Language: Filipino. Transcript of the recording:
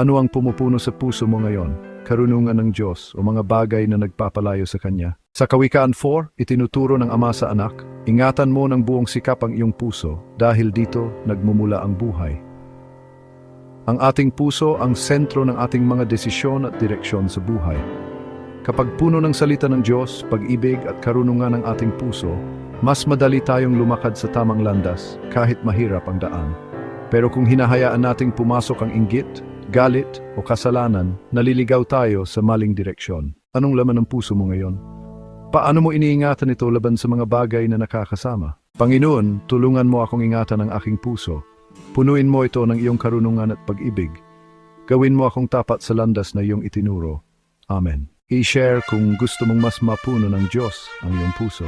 Ano ang pumupuno sa puso mo ngayon? Karunungan ng Diyos o mga bagay na nagpapalayo sa Kanya? Sa Kawikaan 4, itinuturo ng Ama sa Anak, ingatan mo ng buong sikap ang iyong puso dahil dito nagmumula ang buhay. Ang ating puso ang sentro ng ating mga desisyon at direksyon sa buhay. Kapag puno ng salita ng Diyos, pag-ibig at karunungan ng ating puso, mas madali tayong lumakad sa tamang landas kahit mahirap ang daan. Pero kung hinahayaan nating pumasok ang inggit, galit o kasalanan, naliligaw tayo sa maling direksyon. Anong laman ng puso mo ngayon? Paano mo iniingatan ito laban sa mga bagay na nakakasama? Panginoon, tulungan mo akong ingatan ang aking puso. Punuin mo ito ng iyong karunungan at pag-ibig. Gawin mo akong tapat sa landas na iyong itinuro. Amen. I-share kung gusto mong mas mapuno ng Diyos ang iyong puso.